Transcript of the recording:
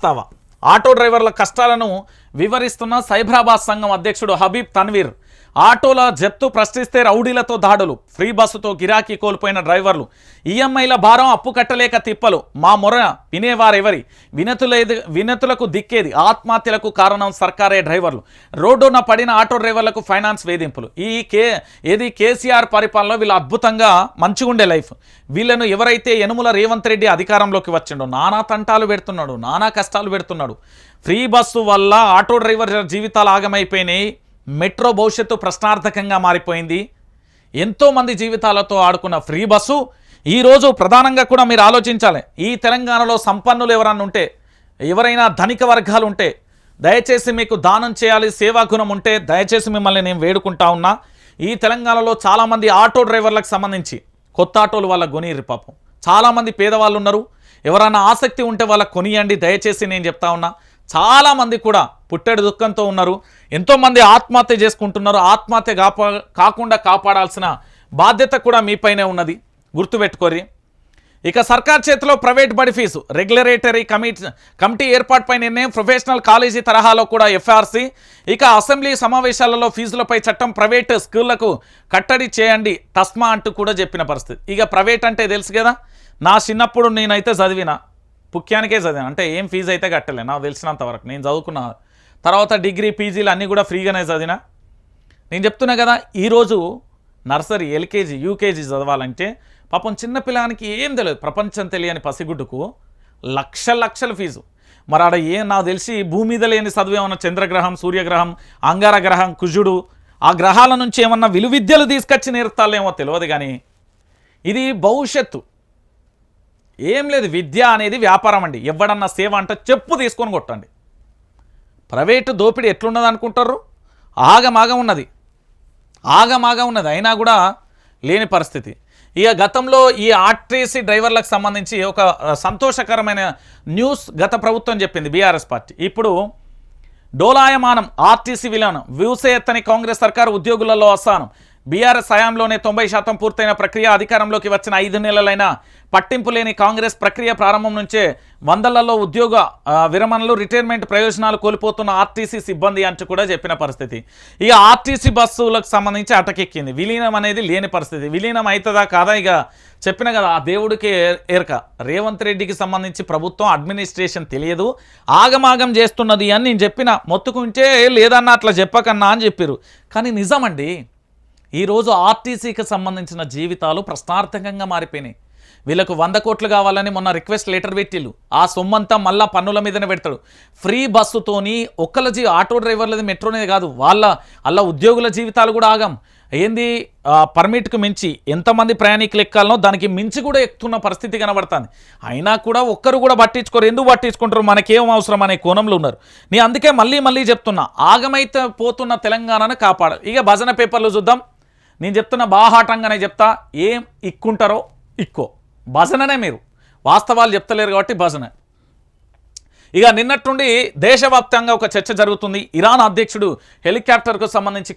వాస్తవ ఆటో డ్రైవర్ల కష్టాలను వివరిస్తున్న సైబరాబాద్ సంఘం అధ్యక్షుడు హబీబ్ తన్వీర్. ఆటోల జప్తు ప్రశ్నిస్తే రౌడీలతో దాడులు. ఫ్రీ బస్సుతో గిరాకీ కోల్పోయిన డ్రైవర్లు. ఈఎంఐల భారం అప్పు కట్టలేక తిప్పలు. మా మొర వినేవారెవరి? వినతులేదు వినతులకు దిక్కేది ఆత్మహత్యలకు కారణం సర్కారే డ్రైవర్లు. రోడ్డున పడిన ఆటో డ్రైవర్లకు ఫైనాన్స్ వేధింపులు. ఈ కే ఏది కేసీఆర్ పరిపాలనలో వీళ్ళు అద్భుతంగా మంచిగుండే లైఫ్. వీళ్ళను ఎవరైతే యనుముల రేవంత్ రెడ్డి అధికారంలోకి వచ్చిండో నానా తంటాలు పెడుతున్నాడు నానా కష్టాలు పెడుతున్నాడు. ఫ్రీ బస్సు వల్ల ఆటో డ్రైవర్ జీవితాలు ఆగమైపోయినాయి. మెట్రో భవిష్యత్తు ప్రశ్నార్థకంగా మారిపోయింది. ఎంతోమంది జీవితాలతో ఆడుకున్న ఫ్రీ బస్సు ఈరోజు ప్రధానంగా కూడా మీరు ఆలోచించాలి. ఈ తెలంగాణలో సంపన్నులు ఎవరన్నా ఉంటే ఎవరైనా ధనిక వర్గాలు ఉంటే దయచేసి మీకు దానం చేయాలి సేవా గుణం ఉంటే దయచేసి మిమ్మల్ని నేను వేడుకుంటా ఉన్నా. ఈ తెలంగాణలో చాలామంది ఆటో డ్రైవర్లకు సంబంధించి కొత్త ఆటోలు వాళ్ళ కొనిర్రి పాపం. చాలామంది పేదవాళ్ళు ఉన్నారు. ఎవరైనా ఆసక్తి ఉంటే వాళ్ళ కొనియండి. దయచేసి నేను చెప్తా ఉన్నా. చాలామంది కూడా పుట్టెడు దుఃఖంతో ఉన్నారు. ఎంతోమంది ఆత్మహత్య చేసుకుంటున్నారు. ఆత్మహత్య కాపా కాకుండా కాపాడాల్సిన బాధ్యత కూడా మీపైనే ఉన్నది. గుర్తుపెట్టుకోరి. ఇక సర్కార్ చేతిలో ప్రైవేట్ బడి ఫీజు రెగ్యులేటరీ కమిటీ కమిటీ ఏర్పాటుపై నిర్ణయం ప్రొఫెషనల్ కాలేజీ తరహాలో కూడా ఎఫ్ఆర్సీ. ఇక అసెంబ్లీ సమావేశాలలో ఫీజులపై చట్టం ప్రైవేట్ స్కూళ్ళకు కట్టడి చేయండి తస్మా అంటూ కూడా చెప్పిన పరిస్థితి. ఇక ప్రైవేట్ అంటే తెలుసు కదా నా చిన్నప్పుడు నేనైతే చదివిన పుక్యానికే చదివాను. అంటే ఏం ఫీజు అయితే కట్టలే నాకు తెలిసినంత వరకు. నేను చదువుకున్న తర్వాత డిగ్రీ పీజీలు అన్నీ కూడా ఫ్రీగానే చదివిన. నేను చెప్తున్నా కదా ఈరోజు నర్సరీ ఎల్కేజీ యూకేజీ చదవాలంటే పాపం చిన్నపిల్లానికి ఏం తెలియదు. ప్రపంచం తెలియని పసిగుడ్డుకు లక్ష లక్షల ఫీజు మరి ఆడ ఏం నాకు తెలిసి భూమి మీద లేని చదువు ఏమన్నా చంద్రగ్రహం సూర్యగ్రహం అంగార గ్రహం కుజుడు ఆ గ్రహాల నుంచి ఏమన్నా విలువిద్యలు తీసుకొచ్చి నేర్తాలేమో తెలియదు కానీ ఇది భవిష్యత్తు. ఏం లేదు విద్య అనేది వ్యాపారం అండి. ఎవడన్నా సేవ అంటే చెప్పు తీసుకొని కొట్టండి. ప్రైవేటు దోపిడీ ఎట్లున్నది అనుకుంటారు? ఆగమాగం ఉన్నది. ఆగమాగం ఉన్నది. అయినా కూడా లేని పరిస్థితి. ఇక గతంలో ఈ ఆర్టీసీ డ్రైవర్లకు సంబంధించి ఒక సంతోషకరమైన న్యూస్ గత ప్రభుత్వం చెప్పింది బీఆర్ఎస్ పార్టీ. ఇప్పుడు డోలాయమానం ఆర్టీసీ విలీనం వ్యూసే ఎత్తని కాంగ్రెస్ సర్కారు ఉద్యోగులలో అస్థానం బీఆర్ఎస్ హయాంలోనే తొంభై శాతం పూర్తయిన ప్రక్రియ అధికారంలోకి వచ్చిన ఐదు నెలలైన పట్టింపు లేని కాంగ్రెస్ ప్రక్రియ ప్రారంభం నుంచే వందలలో ఉద్యోగ విరమణలు రిటైర్మెంట్ ప్రయోజనాలు కోల్పోతున్న ఆర్టీసీ సిబ్బంది అంటూ కూడా చెప్పిన పరిస్థితి. ఇక ఆర్టీసీ బస్సులకు సంబంధించి అటకెక్కింది. విలీనం అనేది లేని పరిస్థితి. విలీనం అవుతుందా కాదా ఇక చెప్పిన కదా ఆ దేవుడికి ఎరక రేవంత్ రెడ్డికి సంబంధించి ప్రభుత్వం అడ్మినిస్ట్రేషన్ తెలియదు. ఆగమాగం చేస్తున్నది అని నేను చెప్పిన మొత్తుకుంటే లేదన్నా అట్లా చెప్పకన్నా అని చెప్పారు కానీ నిజమండి ఈరోజు ఆర్టీసీకి సంబంధించిన జీవితాలు ప్రశ్నార్థకంగా మారిపోయినాయి. వీళ్ళకు వంద కోట్లు కావాలని మొన్న రిక్వెస్ట్ లెటర్ పెట్టిళ్ళు. ఆ సొమ్మంతా మళ్ళా పన్నుల మీదనే పెడతాడు. ఫ్రీ బస్సుతోని ఒక్కల జీ ఆటో డ్రైవర్లది మెట్రోనే కాదు. వాళ్ళ అలా ఉద్యోగుల జీవితాలు కూడా ఆగం. ఏంది? పర్మిట్కు మించి ఎంతమంది ప్రయాణికులు ఎక్కాలనో దానికి మించి కూడా ఎక్కుతున్న పరిస్థితి కనబడుతుంది. అయినా కూడా ఒక్కరు కూడా పట్టించుకోరు. ఎందుకు పట్టించుకుంటారు? మనకేం అవసరం అనే కోణంలో ఉన్నారు. నేను అందుకే మళ్ళీ మళ్ళీ చెప్తున్నా. ఆగమైతే పోతున్న తెలంగాణను కాపాడు. ఇక భజన పేపర్లు చూద్దాం. నేను చెప్తున్న బాహాటంగానే చెప్తా ఏం ఇక్కుంటారో ఇక్కో. భజననే మీరు. వాస్తవాలు చెప్తలేరు కాబట్టి భజన. ఇక నిన్నట్టుండి దేశవ్యాప్తంగా ఒక చర్చ జరుగుతుంది. ఇరాన్ అధ్యక్షుడు హెలికాప్టర్కు సంబంధించి